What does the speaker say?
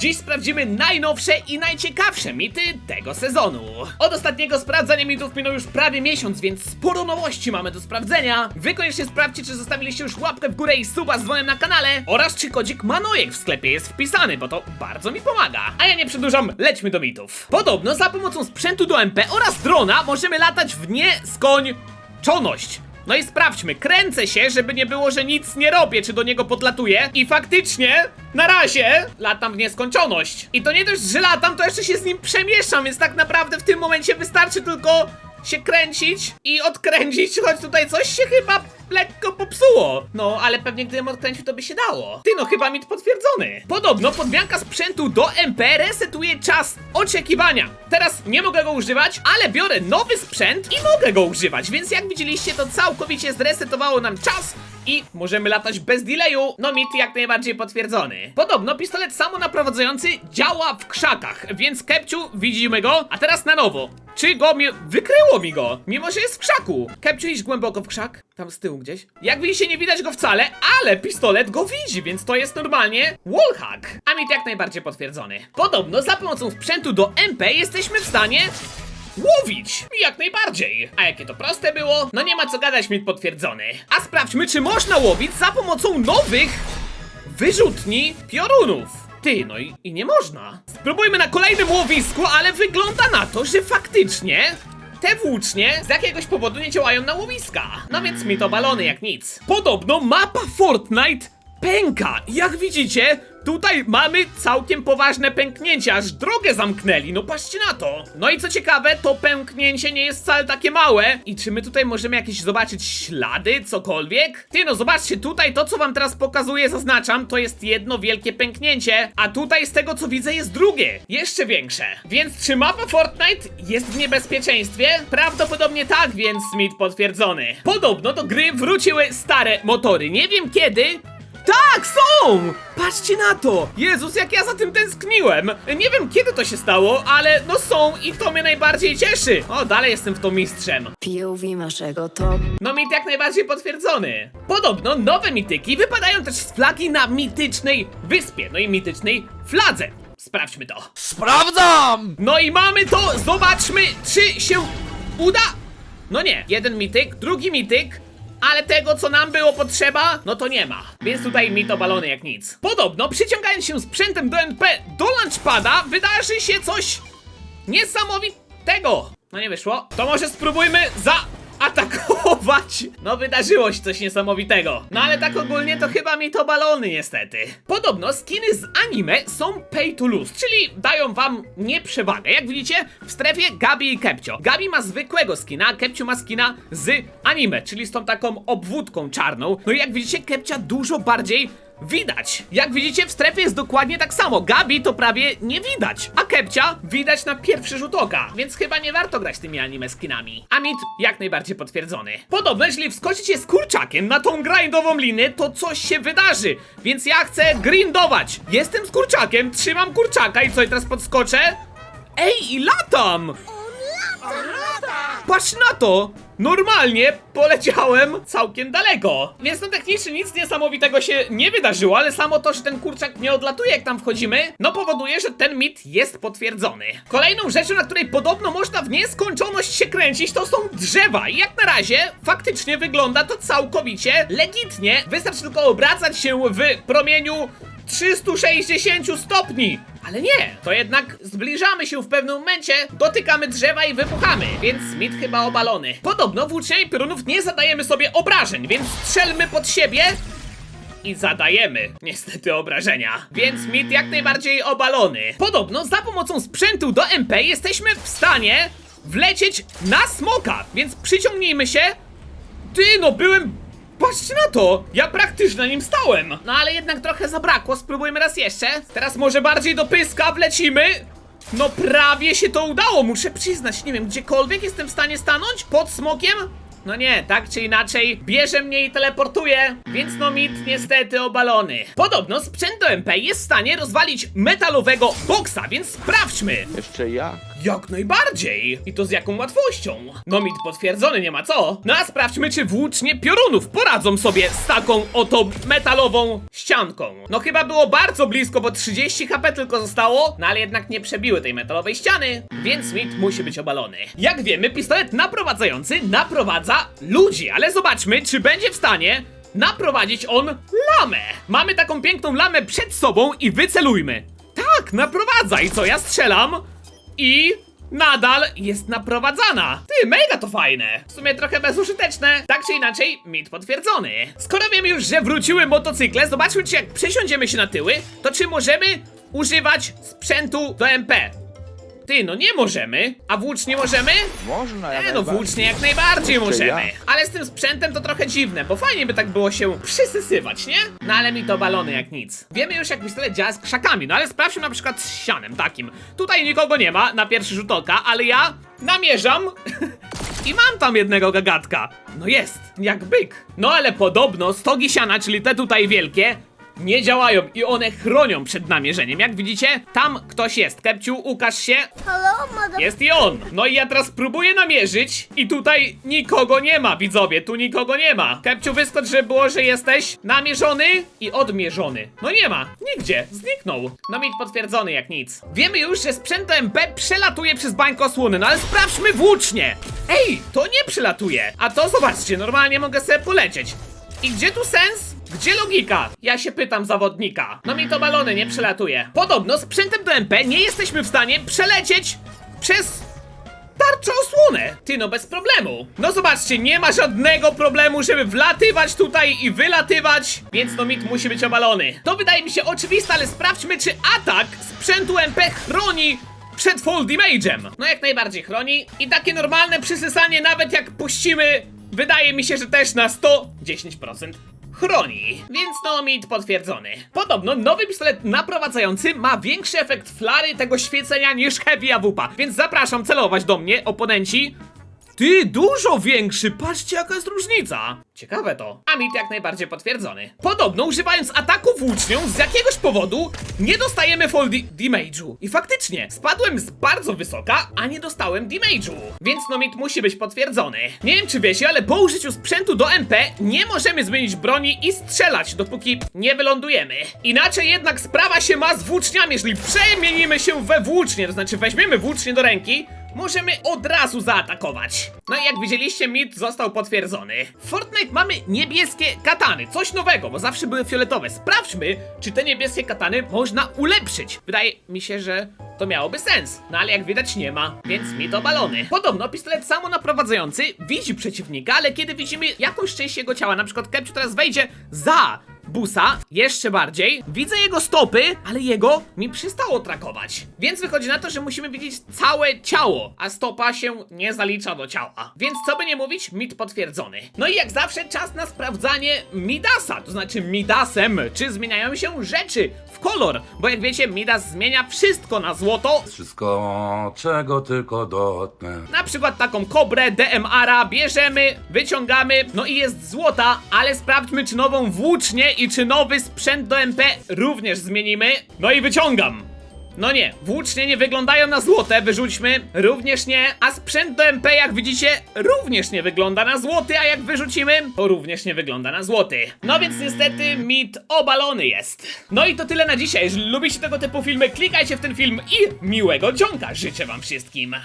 Dziś sprawdzimy najnowsze i najciekawsze mity tego sezonu. Od ostatniego sprawdzania mitów minął już prawie miesiąc, więc sporo nowości mamy do sprawdzenia. Wy koniecznie sprawdźcie, czy zostawiliście już łapkę w górę i suba z dzwonem na kanale oraz czy kodzik Manojek w sklepie jest wpisany, bo to bardzo mi pomaga. A ja nie przedłużam, lećmy do mitów. Podobno za pomocą sprzętu do MP oraz drona możemy latać w nieskończoność. No i sprawdźmy, kręcę się, żeby nie było, że nic nie robię, czy do niego podlatuję. I faktycznie, na razie, latam w nieskończoność. I to nie dość, że latam, to jeszcze się z nim przemieszczam, więc tak naprawdę w tym momencie wystarczy tylko się kręcić i odkręcić, choć tutaj coś się chyba lekko popsuło. No, ale pewnie gdybym odkręcił, to by się dało. Ty, no chyba mit potwierdzony. Podobno podmianka sprzętu do MP resetuje czas oczekiwania. Teraz nie mogę go używać, ale biorę nowy sprzęt i mogę go używać, więc jak widzieliście, to całkowicie zresetowało nam czas i możemy latać bez delayu. No mit jak najbardziej potwierdzony. Podobno pistolet samonaprowadzający działa w krzakach, więc Kepciu widzimy go, a teraz na nowo. Czy go mi... Wykryło mi go, mimo że jest w krzaku. Kepciu iść głęboko w krzak, tam z tyłu gdzieś. Jak widzicie nie widać go wcale, ale pistolet go widzi, więc to jest normalnie wallhack. A mit jak najbardziej potwierdzony. Podobno za pomocą sprzętu do MP jesteśmy w stanie łowić! Jak najbardziej! A jakie to proste było? No nie ma co gadać, mit potwierdzony. A sprawdźmy, czy można łowić za pomocą nowych wyrzutni piorunów. Ty, no i, i nie można. Spróbujmy na kolejnym łowisku, ale wygląda na to, że faktycznie te włócznie z jakiegoś powodu nie działają na łowiska. No więc mi to balony jak nic. Podobno mapa Fortnite pęka. Jak widzicie, tutaj mamy całkiem poważne pęknięcie, aż drogę zamknęli, no patrzcie na to. No i co ciekawe, to pęknięcie nie jest wcale takie małe. I czy my tutaj możemy jakieś zobaczyć ślady, cokolwiek? Ty no, zobaczcie, tutaj to co wam teraz pokazuję, zaznaczam, to jest jedno wielkie pęknięcie, a tutaj z tego co widzę jest drugie, jeszcze większe. Więc czy mapa Fortnite jest w niebezpieczeństwie? Prawdopodobnie tak, więc Smith potwierdzony. Podobno do gry wróciły stare motory, nie wiem kiedy, tak, są! Patrzcie na to! Jezus, jak ja za tym tęskniłem! Nie wiem kiedy to się stało, ale no są i to mnie najbardziej cieszy! O, dalej jestem w to mistrzem. POV naszego top. No mit jak najbardziej potwierdzony. Podobno nowe mityki wypadają też z flagi na mitycznej wyspie, no i mitycznej fladze. Sprawdźmy to. Sprawdzam! No i mamy to, zobaczmy, czy się uda. No nie, jeden mityk, drugi mityk, ale tego, co nam było potrzeba, no to nie ma. Więc tutaj mito balony jak nic. Podobno, przyciągając się sprzętem do NP do launchpada, wydarzy się coś niesamowitego. No nie wyszło. To może spróbujmy za atakować! No wydarzyło się coś niesamowitego. No ale tak ogólnie to chyba mi to balony niestety. Podobno skiny z anime są pay to lose, czyli dają wam nieprzewagę. Jak widzicie w strefie Gabi i Kepcio. Gabi ma zwykłego skina, a Kepcio ma skina z anime, czyli z tą taką obwódką czarną. No i jak widzicie Kepcia dużo bardziej Widać! Jak widzicie, w strefie jest dokładnie tak samo. Gabi to prawie nie widać, a Kepcia widać na pierwszy rzut oka, więc chyba nie warto grać tymi anime skinami. A mit jak najbardziej potwierdzony. Podobno, jeśli wskoczycie z kurczakiem na tą grindową linię, to coś się wydarzy, więc ja chcę grindować. Jestem z kurczakiem, trzymam kurczaka i co, i teraz podskoczę? Ej, i latam! Patrz na to! Normalnie poleciałem całkiem daleko. Więc no technicznie nic niesamowitego się nie wydarzyło, ale samo to, że ten kurczak nie odlatuje jak tam wchodzimy, no powoduje, że ten mit jest potwierdzony. Kolejną rzeczą, na której podobno można w nieskończoność się kręcić, to są drzewa. I jak na razie faktycznie wygląda to całkowicie legitnie. Wystarczy tylko obracać się w promieniu 360 stopni. Ale nie, to jednak zbliżamy się w pewnym momencie, dotykamy drzewa i wybuchamy, więc mit chyba obalony. Podobno włóczniami piorunów nie zadajemy sobie obrażeń, więc strzelmy pod siebie i zadajemy niestety obrażenia. Więc mit jak najbardziej obalony. Podobno za pomocą sprzętu do MP jesteśmy w stanie wlecieć na smoka, więc przyciągnijmy się. Ty, no byłem Patrzcie na to! Ja praktycznie na nim stałem! No ale jednak trochę zabrakło, spróbujmy raz jeszcze. Teraz może bardziej do pyska wlecimy. No prawie się to udało, muszę przyznać. Nie wiem, gdziekolwiek jestem w stanie stanąć? Pod smokiem? No nie, tak czy inaczej, bierze mnie i teleportuje, więc no mit niestety obalony. Podobno sprzęt do MP jest w stanie rozwalić metalowego boksa, więc sprawdźmy. Jeszcze jak? Jak najbardziej! I to z jaką łatwością? No mit potwierdzony, nie ma co. No a sprawdźmy, czy włócznie piorunów poradzą sobie z taką oto metalową ścianką. No chyba było bardzo blisko, bo 30 HP tylko zostało, no ale jednak nie przebiły tej metalowej ściany, więc mit musi być obalony. Jak wiemy, pistolet naprowadzający naprowadza ludzi, ale zobaczmy, czy będzie w stanie naprowadzić on lamę. Mamy taką piękną lamę przed sobą i wycelujmy. Tak, naprowadza i co, ja strzelam i nadal jest naprowadzana. Ty, mega to fajne. W sumie trochę bezużyteczne. Tak czy inaczej, mit potwierdzony. Skoro wiemy już, że wróciły motocykle, zobaczmy, czy jak przesiądziemy się na tyły, to czy możemy używać sprzętu do MP. Ty, no nie możemy. A włócznie możemy? Można, ja Nie no, najbardziej. włócznie jak najbardziej możemy. ja. Ale z tym sprzętem to trochę dziwne, bo fajnie by tak było się przysysywać, nie? No ale mi to balony jak nic. Wiemy już jak pistolet działa z krzakami, no ale sprawdźmy na przykład z ścianem takim. Tutaj nikogo nie ma na pierwszy rzut oka, ale ja namierzam i mam tam jednego gagatka. No jest, jak byk. No ale podobno stogi siana, czyli te tutaj wielkie, nie działają i one chronią przed namierzeniem. Jak widzicie, tam ktoś jest. Kepciu, ukaż się. Hello, mother. Jest i on! No i ja teraz próbuję namierzyć i tutaj nikogo nie ma, widzowie, tu nikogo nie ma. Kepciu, wyskocz, żeby było, że jesteś namierzony i odmierzony. No nie ma, nigdzie, zniknął. No mit potwierdzony jak nic. Wiemy już, że sprzęt MP przelatuje przez bańko osłony, no ale sprawdźmy włócznie. Ej, to nie przelatuje. A to zobaczcie, normalnie mogę sobie polecieć. I gdzie tu sens? Gdzie logika? Ja się pytam zawodnika. No mi to balony nie przelatuje. Podobno sprzętem do MP nie jesteśmy w stanie przelecieć przez tarczę osłonę. Ty no bez problemu. No zobaczcie, nie ma żadnego problemu, żeby wlatywać tutaj i wylatywać, więc no mit musi być obalony. To wydaje mi się oczywiste, ale sprawdźmy, czy atak sprzętu MP chroni przed fall damage'em. No jak najbardziej chroni i takie normalne przysysanie nawet jak puścimy, wydaje mi się, że też na 110% chroni. Więc no mit potwierdzony. Podobno nowy pistolet naprowadzający ma większy efekt flary tego świecenia niż Heavy AWP, więc zapraszam celować do mnie, oponenci. Ty, dużo większy! Patrzcie, jaka jest różnica! Ciekawe to. A mit jak najbardziej potwierdzony. Podobno, używając ataku włócznią, z jakiegoś powodu nie dostajemy fall damage'u. I faktycznie, spadłem z bardzo wysoka, a nie dostałem damage'u. Więc no mit musi być potwierdzony. Nie wiem czy wiecie, ale po użyciu sprzętu do MP nie możemy zmienić broni i strzelać, dopóki nie wylądujemy. Inaczej jednak sprawa się ma z włóczniami, jeżeli przemienimy się we włócznie, to znaczy weźmiemy włócznie do ręki, możemy od razu zaatakować. No i jak widzieliście, mit został potwierdzony. W Fortnite mamy niebieskie katany, coś nowego, bo zawsze były fioletowe. Sprawdźmy, czy te niebieskie katany można ulepszyć. Wydaje mi się, że to miałoby sens. No ale jak widać nie ma, więc mit obalony. Podobno pistolet samonaprowadzający widzi przeciwnika, ale kiedy widzimy jakąś część jego ciała, na przykład Kepciu teraz wejdzie za busa, jeszcze bardziej. Widzę jego stopy, ale jego mi przestało trakować. Więc wychodzi na to, że musimy widzieć całe ciało, a stopa się nie zalicza do ciała. Więc co by nie mówić, mit potwierdzony. No i jak zawsze czas na sprawdzanie Midasa, to znaczy Midasem, czy zmieniają się rzeczy w kolor, bo jak wiecie, Midas zmienia wszystko na złoto, Wszystko, czego tylko dotknę. na przykład taką kobrę DMR-a bierzemy, wyciągamy, no i jest złota, ale sprawdźmy czy nową włócznię i czy nowy sprzęt do MP również zmienimy. No i wyciągam. No nie, włócznie nie wyglądają na złote, wyrzućmy, również nie, a sprzęt do MP jak widzicie również nie wygląda na złoty, a jak wyrzucimy, to również nie wygląda na złoty. No więc niestety mit obalony jest. No i to tyle na dzisiaj, jeżeli lubicie tego typu filmy, klikajcie w ten film i miłego dzionka życzę wam wszystkim.